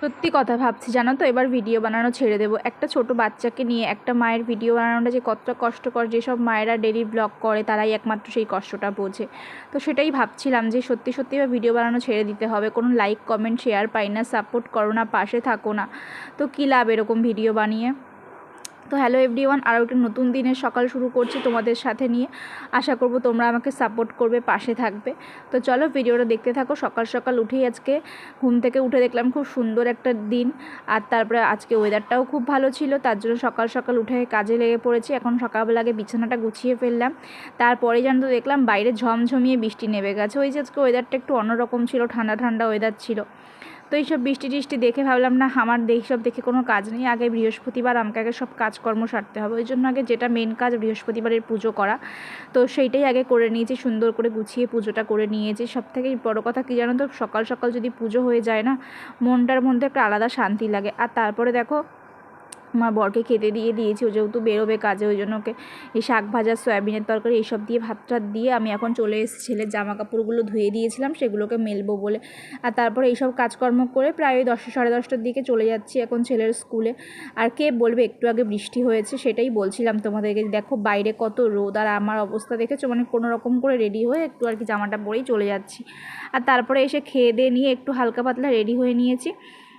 সত্যি কথা ভাবছি, জানো তো? এবার ভিডিও বানানো ছেড়ে দেবো। একটা ছোট বাচ্চাকে নিয়ে একটা মায়ের ভিডিও বানানোটা যে কতটা কষ্টকর, যেসব মায়েরা ডেলি ব্লগ করে, তারাই একমাত্র সেই কষ্টটা বোঝে। তো সেটাই ভাবছিলাম যে সত্যি সত্যি এবার ভিডিও বানানো ছেড়ে দিতে হবে। কোনো লাইক কমেন্ট শেয়ার পাই না সাপোর্ট করো না, পাশে থাকো না। তো কী লাভ এরকম ভিডিও বানিয়ে? তো হ্যালো এভরিওয়ান, আরও একটা নতুন দিনের সকাল শুরু করছি তোমাদের সাথে নিয়ে। আশা করব তোমরা আমাকে সাপোর্ট করবে, পাশে থাকবে। তো চলো ভিডিওটা দেখতে থাকো, সকাল সকাল উঠেই আজকে ঘুম থেকে উঠে দেখলাম খুব সুন্দর একটা দিন। আর তারপরে আজকে ওয়েদারটাও খুব ভালো ছিল, তার জন্য সকাল সকাল উঠে কাজে লেগে পড়েছি। এখন সকালবেলা আগে বিছানাটা গুছিয়ে ফেললাম। তারপরে জানতো দেখলাম বাইরে ঝমঝমিয়ে বৃষ্টি নেমে গেছে। ওই যে আজকে ওয়েদারটা একটু অন্যরকম ছিল, ঠান্ডা ঠান্ডা ওয়েদার ছিল। তো এইসব বৃষ্টি টিষ্টি দেখে ভাবলাম, না, আমার এইসব দেখে কোনো কাজ নেই। আগে বৃহস্পতিবার আমাকে আগে সব কাজকর্ম সারতে হবে। ওই জন্য আগে যেটা মেন কাজ বৃহস্পতিবারের পুজো করা। তো সেইটাই আগে করে নিয়েছি, সুন্দর করে গুছিয়ে পুজোটা করে নিয়েছি। সব থেকে বড়ো কথা কী জানো তো, সকাল সকাল যদি পুজো হয়ে যায় না, মনটার মধ্যে একটা আলাদা শান্তি লাগে। আর তারপরে দেখো আমার বরকে খেতে দিয়ে দিয়েছি, ও যেহেতু বেরোবে কাজে, ওই জন্য ওকে এই শাক ভাজা, সয়াবিনের তরকারি এইসব দিয়ে ভাত টাত দিয়ে আমি এখন চলে এসেছি। ছেলের জামা কাপড়গুলো ধুয়ে দিয়েছিলাম, সেগুলোকে মেলবো বলে। আর তারপরে এইসব কাজকর্ম করে প্রায় ওই দশটা, সাড়ে দশটার দিকে চলে যাচ্ছি এখন ছেলের স্কুলে। আর কে বলবে, একটু আগে বৃষ্টি হয়েছে, সেটাই বলছিলাম তোমাদেরকে। দেখো বাইরে কত রোদ, আর আমার অবস্থা দেখেছ? মানে কোনো রকম করে রেডি হয়ে একটু আর কি জামাটা পরেই চলে যাচ্ছি। আর তারপরে এসে খেয়ে দিয়ে নিয়ে একটু হালকা পাতলা রেডি হয়ে নিয়েছি।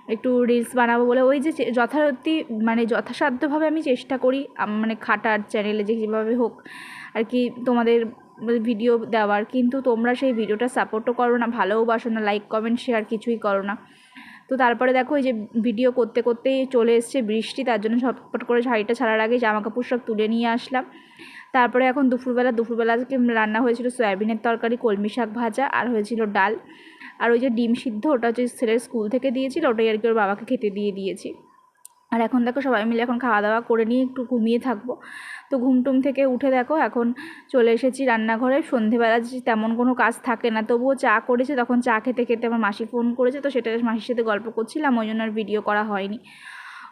একটু রিলস বানাবো বলে ওই যে যথারীতি মানে যথাসাধ্যভাবে আমি চেষ্টা করি মানে খাটার চ্যানেলে যে যেভাবে হোক আর কি তোমাদের ভিডিও দেওয়ার। কিন্তু তোমরা সেই ভিডিওটা সাপোর্টও করো না ভালোবাসো না লাইক কমেন্ট শেয়ার কিছুই করো না। তো তারপরে দেখো এই যে ভিডিও করতে করতেই চলে এসছে বৃষ্টি, তার জন্য ঝটপট করে শাড়িটা ছাড়ার আগে জামা কাপড় সব তুলে নিয়ে আসলাম। তারপরে এখন দুপুরবেলা দুপুরবেলা আজকে রান্না হয়েছিল সয়াবিনের তরকারি, কলমি শাক ভাজা আর হয়েছিল ডাল। আর ওই যে ডিম সিদ্ধ, ওটা হচ্ছে ছেলের স্কুল থেকে দিয়েছিল, ওটাই আর কি ওর বাবাকে খেতে দিয়ে দিয়েছি। আর এখন দেখো সবাই মিলে এখন খাওয়া দাওয়া করে নিয়ে একটু ঘুমিয়ে থাকব। তো ঘুমটুম থেকে উঠে দেখো এখন চলে এসেছি রান্নাঘরে। সন্ধেবেলা তেমন কোনো কাজ থাকে না, তবুও চা করেছে, তখন চা খেতে খেতে আমার মাসি ফোন করেছে, তো সেটা মাসির সাথে গল্প করছিলাম, ওই জন্য আর ভিডিও করা হয়নি।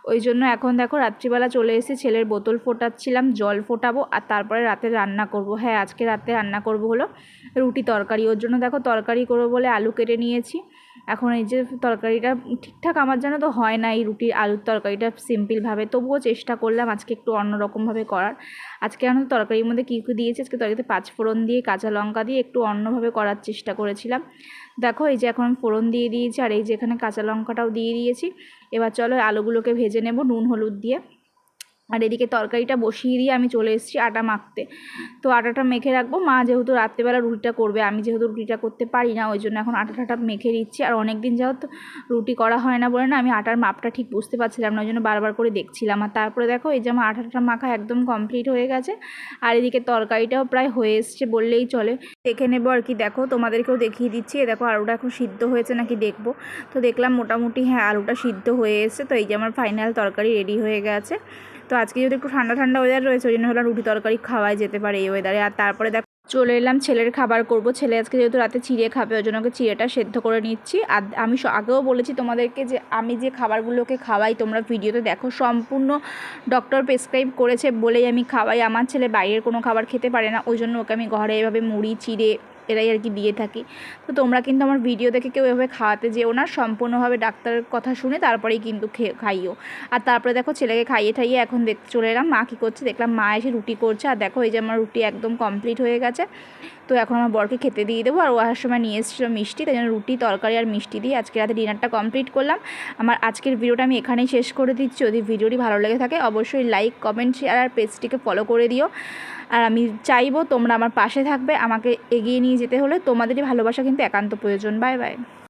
ওই জন্য এখন দেখো রাত্রিবেলা চলে এসে ছেলের বোতল ফোটাচ্ছিলাম, জল ফোটাবো আর তারপরে রাতে রান্না করব। হ্যাঁ আজকে রাতে রান্না করব হলো রুটি তরকারি। ওর জন্য দেখো তরকারি করব বলে আলু কেটে নিয়েছি। এখন এই যে তরকারিটা ঠিকঠাক আমার যেন তো হয় না, এই রুটির আলুর তরকারিটা সিম্পলভাবে, তবুও চেষ্টা করলাম আজকে একটু অন্যরকমভাবে করার। আজকে আমি তরকারির মধ্যে কী কী দিয়েছি? আজকে তরকারিতে পাঁচ ফোড়ন দিয়ে, কাঁচা লঙ্কা দিয়ে একটু অন্যভাবে করার চেষ্টা করেছিলাম। দেখো এই যে এখন ফোড়ন দিয়ে দিয়েছি, আর এই যে এখানে কাঁচা লঙ্কাটাও দিয়ে দিয়েছি। এবার চলো আলুগুলোকে ভেজে নেব নুন, হলুদ দিয়ে। আর এদিকে তরকারিটা বসিয়ে দিয়ে আমি চলে এসেছি আটা মাখতে। তো আটাটা মেখে রাখব। মা যেহেতু রাত্রেবেলা রুটিটা করবে, আমি যেহেতু রুটিটা করতে পারি না, ওই জন্য এখন আটাটা মেখে দিচ্ছি আর অনেক দিন যেহেতু রুটি করা হয় না বলে না, আমি আটার মাপটা ঠিক বুঝতে পারছিলাম না, ওই জন্য বারবার করে দেখছিলাম। আর তারপরে দেখো, এই যে আমার আটাটা মাখা একদম কমপ্লিট হয়ে গেছে। আর এদিকে তরকারিটাও প্রায় হয়ে এসছে বললেই চলে। দেখে নেব আর কি। দেখো, তোমাদেরকেও দেখিয়ে দিচ্ছি। এ দেখো, আলুটা এখন সিদ্ধ হয়েছে নাকি দেখব। তো দেখলাম মোটামুটি হ্যাঁ আলুটা সিদ্ধ হয়ে এসছে। তো এই যে আমার ফাইনাল তরকারি রেডি হয়ে গেছে। তো আজকে যদি একটু ঠান্ডা ঠান্ডা ওয়েদার রয়েছে, ওই জন্য হলো রুটি তরকারি খাওয়াই যেতে পারে এই ওয়েদারে আর তারপরে দেখ, চলে এলাম ছেলের খাবার করব। ছেলে আজকে যেহেতু রাতে চিড়ে খাবে, ওই জন্য ওকে চিড়েটা সেদ্ধ করে নিচ্ছি। আর আমি আগেও বলেছি তোমাদেরকে যে, আমি যে খাবারগুলোকে খাওয়াই, তোমরা ভিডিওতে দেখো, সম্পূর্ণ ডক্টর প্রেসক্রাইব করেছে বলেই আমি খাওয়াই। আমার ছেলে বাইরের কোনো খাবার খেতে পারে না, ওই জন্য ওকে আমি ঘরে এভাবে মুড়ি, চিড়ে এরাই আর কি দিয়ে থাকি। তো তোমরা কিন্তু আমার ভিডিও দেখে কেউ এভাবে খাওয়াতে যেও না, সম্পূর্ণভাবে ডাক্তারের কথা শুনে তারপরেই কিন্তু খাইও। আর তারপরে দেখো ছেলেকে খাইয়ে ঠাইয়ে এখন দেখতে চলে এলাম, মা কী করছে দেখলাম মা এসে রুটি করছে। আর দেখো এই যে আমার রুটি একদম কমপ্লিট হয়ে গেছে। তো এখন আমার বরকে খেতে দিয়ে দেবো। আর ও আসার সময় নিয়ে এসেছিল মিষ্টি, তাই জন্য রুটি, তরকারি আর মিষ্টি দিয়ে আজকে রাতে ডিনারটা কমপ্লিট করলাম। আমার আজকের ভিডিওটা আমি এখানেই শেষ করে দিচ্ছি। যদি ভিডিওটি ভালো লেগে থাকে অবশ্যই লাইক কমেন্ট শেয়ার আর পেজটিকে ফলো করে দিও। আর আমি চাইব তোমরা আমার পাশে থাকবে, আমাকে এগিয়ে নিয়ে যেতে হলে তোমাদেরই ভালোবাসা কিন্তু একান্ত প্রয়োজন। Bye bye.